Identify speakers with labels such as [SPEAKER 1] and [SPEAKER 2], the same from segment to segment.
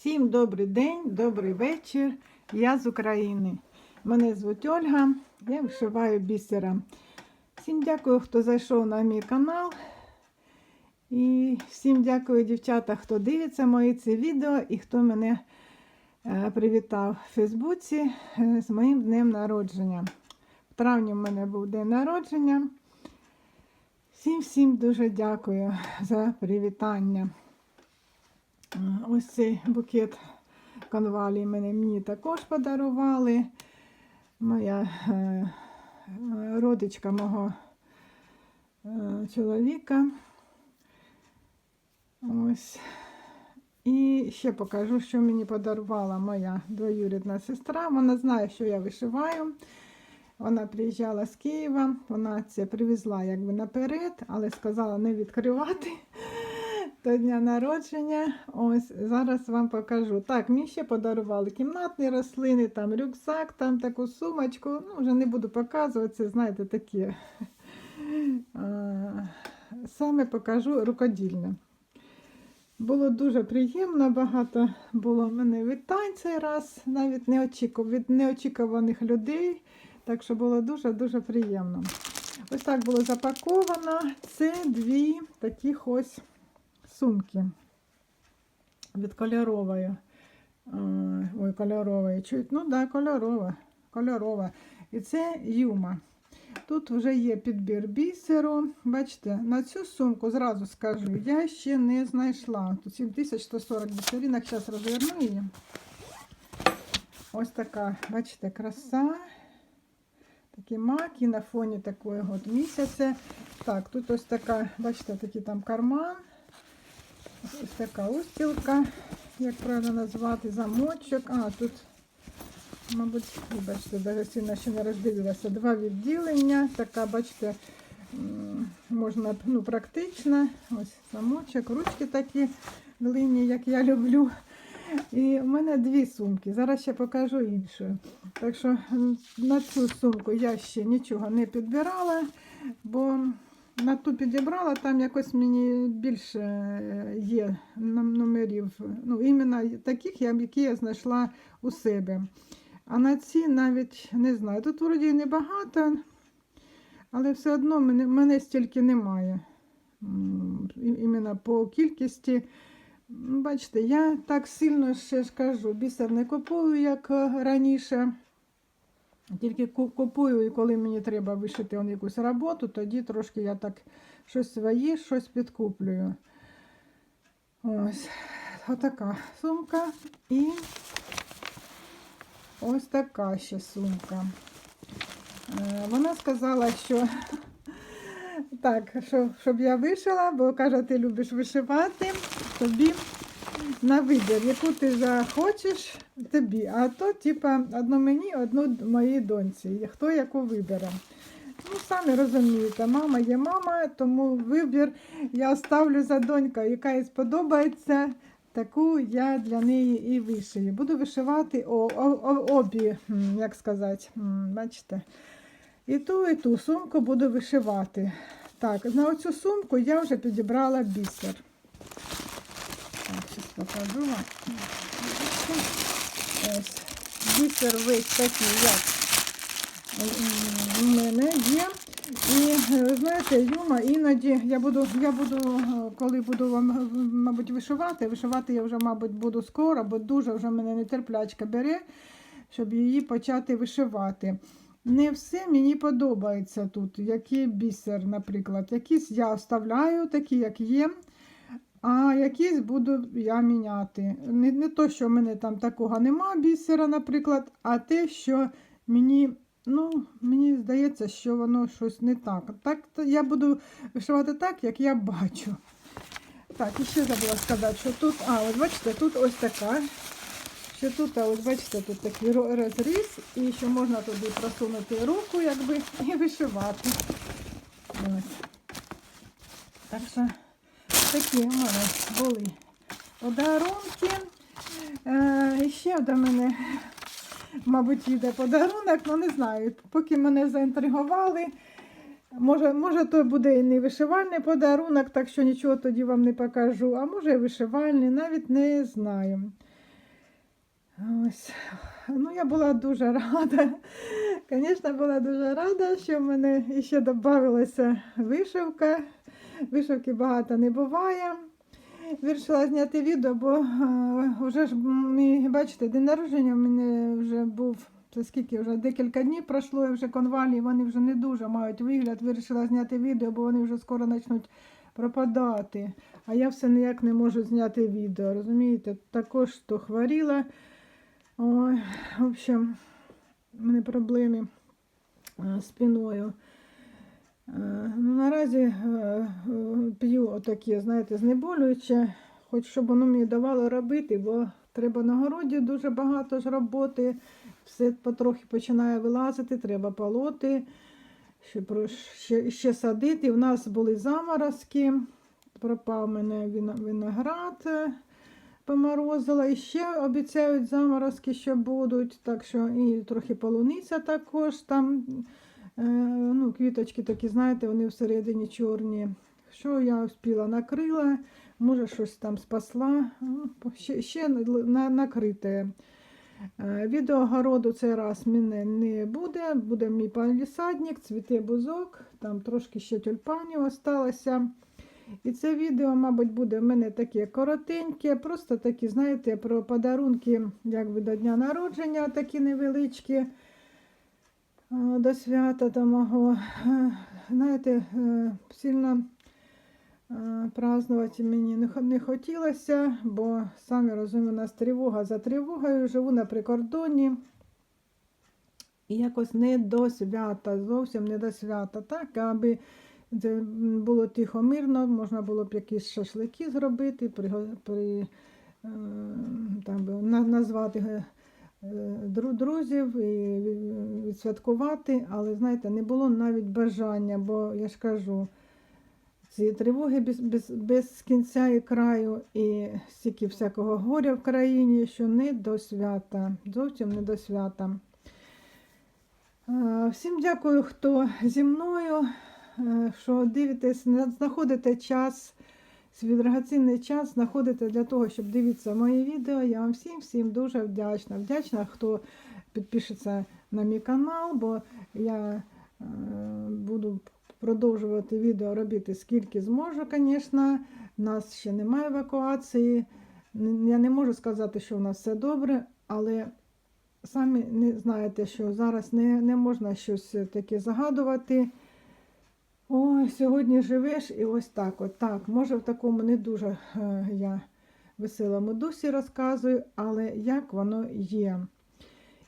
[SPEAKER 1] Всім добрий день, добрий вечір. Я з України. Мене звуть Ольга, я вишиваю бісером. Всім дякую, хто зайшов на мій канал. І всім дякую, дівчата, хто дивиться мої ці відео і хто мене е, привітав в Фейсбуці е, з моїм днем народження. В травні в мене був день народження. Всім всім дуже дякую за привітання. Ось цей букет конвалії мене мені також подарували. Моя е, родичка мого е, чоловіка. Ось. І ще покажу, що мені подарувала моя двоюрідна сестра. Вона знає, що я вишиваю. Вона приїжджала з Києва, вона це привезла якби наперед, але сказала не відкривати до дня народження. Ось зараз вам покажу. Так, мені ще подарували кімнатні рослини, там рюкзак, там таку сумочку. Ну, вже не буду показувати, це, знаєте, таке. Саме покажу рукодільне. Було дуже приємно, багато було в мене вітань цей раз, навіть від неочікуваних людей. Так що було дуже-дуже приємно. Ось так було запаковано. Це дві таких ось сумки від кольорової. Ой, кольорової. Чуть, ну да, кольорова. кольорова. І це юма. Тут вже є підбір бісеру. Бачите, на цю сумку зразу скажу, я ще не знайшла. Тут 7140 бісеринок, зараз розверну її. Ось така, бачите, краса. Такі маки на фоні такої от місяця. Так, тут ось така, бачите, такий там карман. Ось така устілка, як правильно назвати, замочок. А, тут, мабуть, вибачте, даже сильно ще не роздивилася. Два відділення. Така, бачите, можна ну, практично. Ось замочок, ручки такі глині, як я люблю. І в мене дві сумки. Зараз ще покажу іншу. Так що на цю сумку я ще нічого не підбирала, бо на ту підібрала, там якось мені більше е, є номерів. Ну, іменно таких, які я знайшла у себе. А на ці навіть не знаю. Тут вроді небагато, але все одно мене, мене стільки немає. Іменно по кількості. Бачите, я так сильно ще ж кажу, бісер не купую, як е, раніше. Тільки купую, і коли мені треба вишити он якусь роботу, тоді трошки я так щось своє, щось підкуплюю. Ось отака сумка. І ось така ще сумка. Е, Вона сказала, що так, що, щоб я вишила, бо каже, ти любиш вишивати, тобі на вибір, яку ти захочеш, тобі. А то, типа, одну мені, одну моїй доньці. Хто яку вибере. Ну, самі розумієте, мама є мама, тому вибір я ставлю за донькою, яка їй сподобається. Таку я для неї і вишию. Буду вишивати о, о- обі, як сказати, бачите. І ту, і ту сумку буду вишивати. Так, на оцю сумку я вже підібрала бісер. Покажу вам. Ось. Бісер весь такий, як у мене є. І ви знаєте, Юма, іноді я буду, я буду, коли буду вам, мабуть, вишивати, вишивати я вже, мабуть, буду скоро, бо дуже вже мене нетерплячка бере, щоб її почати вишивати. Не все мені подобається тут, який бісер, наприклад. Якісь я вставляю, такі, як є. А якісь буду я міняти. Не, не то, що в мене там такого нема бісера, наприклад, а те, що мені, ну, мені здається, що воно щось не так. Так я буду вишивати так, як я бачу. Так, і ще забула сказати, що тут, а, ось бачите, тут ось така. Що тут, а ось бачите, тут такий розріз, і що можна туди просунути руку, якби, і вишивати. Ось. Так що такі у мене були подарунки. Е, і ще до мене, мабуть, йде подарунок, ну не знаю. Поки мене заінтригували. Може, може, то буде і не вишивальний подарунок, так що нічого тоді вам не покажу. А може і вишивальний, навіть не знаю. Ось. Ну, я була дуже рада. Звісно, була дуже рада, що в мене ще додавалася вишивка. Вишивки багато не буває. Вирішила зняти відео, бо е, вже ж бачите, день народження в мене вже був. Це скільки вже декілька днів пройшло, і вже конвалі, вони вже не дуже мають вигляд. Вирішила зняти відео, бо вони вже скоро почнуть пропадати. А я все ніяк не можу зняти відео. Розумієте? Також то хворіла. Ой, в общем, в мене проблеми е, з спиною. Е, Ну, наразі е, е, п'ю отакі, знаєте, знеболююче, хоч щоб воно мені давало робити, бо треба на городі дуже багато ж роботи, все потрохи починає вилазити, треба полоти, ще, ще, ще садити. У нас були заморозки, пропав мене виноград, поморозила. І ще обіцяють заморозки, що будуть, так що і трохи полуниця також там. Е, ну, квіточки такі, знаєте, вони всередині чорні. Що я встигла накрила, може щось там спасла, ну, ще, ще на, накрите. Е, Відео городу цей раз мене не буде. Буде мій палісадник, цвіте бузок, там трошки ще тюльпанів осталося. І це відео, мабуть, буде в мене таке коротеньке, просто такі, знаєте, про подарунки, якби до дня народження, такі невеличкі до свята до мого. Е, Знаєте, е, сильно е, празднувати мені не хо- не хотілося, бо самі розумієте, у нас тривога за тривогою, живу на прикордоні. І якось не до свята, зовсім не до свята. Так, аби було тихо мирно, можна було б якісь шашлики зробити, при, при, там, на- назвати друзів і відсвяткувати, але знаєте, не було навіть бажання, бо я ж кажу, ці тривоги без, без, без кінця і краю, і стільки всякого горя в країні, що не до свята, зовсім не до свята. Всім дякую, хто зі мною, е, що дивитесь, знаходите час, свій драгоцінний час знаходите для того, щоб дивитися мої відео. Я вам всім всім дуже вдячна. Вдячна, хто підпишеться на мій канал, бо я е, буду продовжувати відео робити скільки зможу, звісно. У нас ще немає евакуації. Я не можу сказати, що у нас все добре, але самі не знаєте, що зараз не, не можна щось таке загадувати. Ой, сьогодні живеш і ось так. от так. Може, в такому не дуже е, я веселому дусі розказую, але як воно є.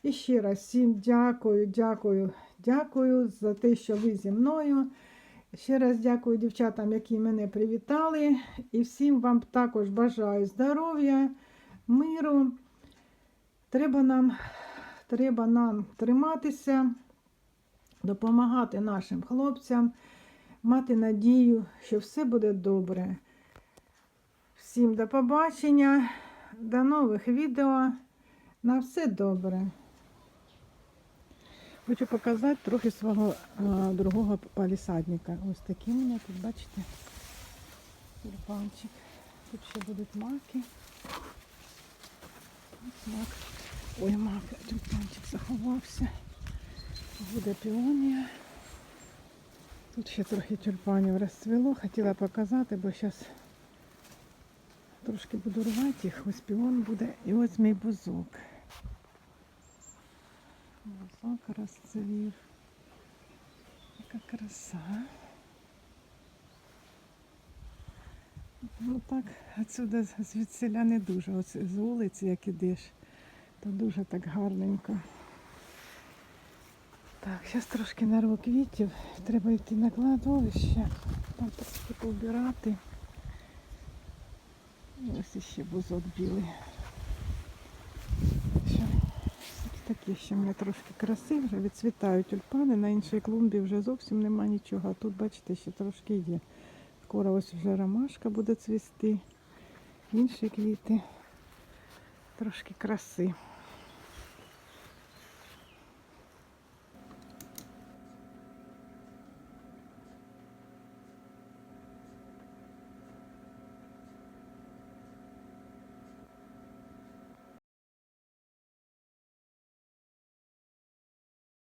[SPEAKER 1] І ще раз всім дякую, дякую, дякую за те, що ви зі мною. Ще раз дякую дівчатам, які мене привітали. І всім вам також бажаю здоров'я, миру. Треба нам, треба нам триматися, допомагати нашим хлопцям, мати надію, що все буде добре. Всім до побачення, до нових відео. На все добре. Хочу показати трохи свого а, другого палісадника. Ось такий у мене тут, бачите, тюльпанчик. Тут ще будуть маки. Ось мак. Ой, мак, тюльпанчик заховався. Буде піонія. Тут ще трохи тюльпанів розцвіло. Хотіла показати, бо зараз трошки буду рвати їх. Ось піон буде. І ось мій бузок. Бузок розцвів. Яка краса. Ну так, отсюди звідсіля не дуже. Ось з вулиці, як ідеш, то дуже так гарненько. Так, зараз трошки нарву квітів. Треба йти на кладовище. Там трошки повбирати. І Ось іще бузок білий. Такі ще в мене трошки краси, вже відцвітають тюльпани. На іншій клумбі вже зовсім нема нічого. А тут, бачите, ще трошки є. Скоро ось вже ромашка буде цвісти. Інші квіти. Трошки краси.